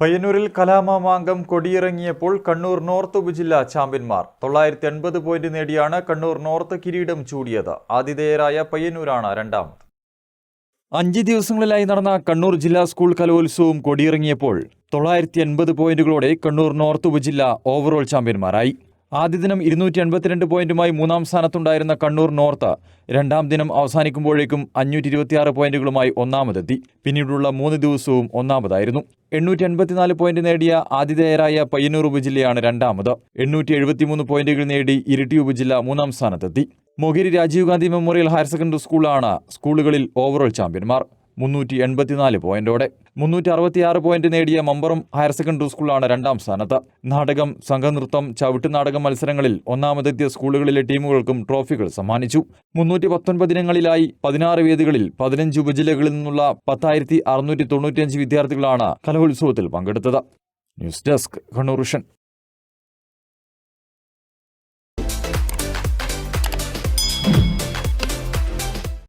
പയ്യന്നൂരിൽ കലാമാമാങ്കം കൊടിയിറങ്ങിയപ്പോൾ കണ്ണൂർ നോർത്ത് ഉപജില്ല ചാമ്പ്യന്മാർ. തൊള്ളായിരത്തി എൺപത് പോയിന്റ് നേടിയാണ് കണ്ണൂർ നോർത്ത് കിരീടം ചൂടിയത്. ആതിഥേയരായ പയ്യന്നൂരാണ് രണ്ടാമത്. അഞ്ച് ദിവസങ്ങളിലായി നടന്ന കണ്ണൂർ ജില്ലാ സ്കൂൾ കലോത്സവം കൊടിയിറങ്ങിയപ്പോൾ തൊള്ളായിരത്തി എൺപത് പോയിന്റുകളോടെ കണ്ണൂർ നോർത്ത് ഉപജില്ല ഓവറോൾ ചാമ്പ്യന്മാരായി. ആദ്യ ദിനം ഇരുന്നൂറ്റി എൺപത്തിരണ്ട് പോയിന്റുമായി മൂന്നാം സ്ഥാനത്തുണ്ടായിരുന്ന കണ്ണൂർ നോർത്ത് രണ്ടാം ദിനം അവസാനിക്കുമ്പോഴേക്കും അഞ്ഞൂറ്റി ഇരുപത്തിയാറ് പോയിന്റുകളുമായി ഒന്നാമതെത്തി. പിന്നീടുള്ള മൂന്ന് ദിവസവും ഒന്നാമതായിരുന്നു. എണ്ണൂറ്റി എൺപത്തിനാല് പോയിന്റ് നേടിയ ആതിഥേയരായ പയ്യന്നൂർ ഉപജില്ലയാണ് രണ്ടാമത്. എണ്ണൂറ്റി എഴുപത്തിമൂന്ന് പോയിന്റുകൾ നേടി ഇരിട്ടി ഉപജില്ല മൂന്നാം സ്ഥാനത്തെത്തി. Mohiri Rajiv Gandhi memorial higher secondary സ്കൂളാണ് സ്കൂളുകളിൽ ഓവറോൾ ചാമ്പ്യന്മാർ. മുന്നൂറ്റി എൺപത്തിനാല് പോയിന്റോടെ. മുന്നൂറ്റി അറുപത്തിയാറ് പോയിന്റ് നേടിയ മമ്പറം ഹയർ സെക്കൻഡറി സ്കൂളാണ് രണ്ടാം സ്ഥാനത്ത്. നാടകം സംഘനൃത്തം ചവിട്ടുനാടകം മത്സരങ്ങളിൽ ഒന്നാമതെത്തിയ സ്കൂളുകളിലെ ടീമുകൾക്കും ട്രോഫികൾ സമ്മാനിച്ചു. മുന്നൂറ്റി പത്തൊൻപത് ഇനങ്ങളിലായി പതിനാറ് വേദികളിൽ പതിനഞ്ച് ഉപജില്ലകളിൽ നിന്നുള്ള പത്തായിരത്തി അറുന്നൂറ്റി തൊണ്ണൂറ്റിയഞ്ച് വിദ്യാർത്ഥികളാണ് കലോത്സവത്തിൽ പങ്കെടുത്തത്. News desk Kannur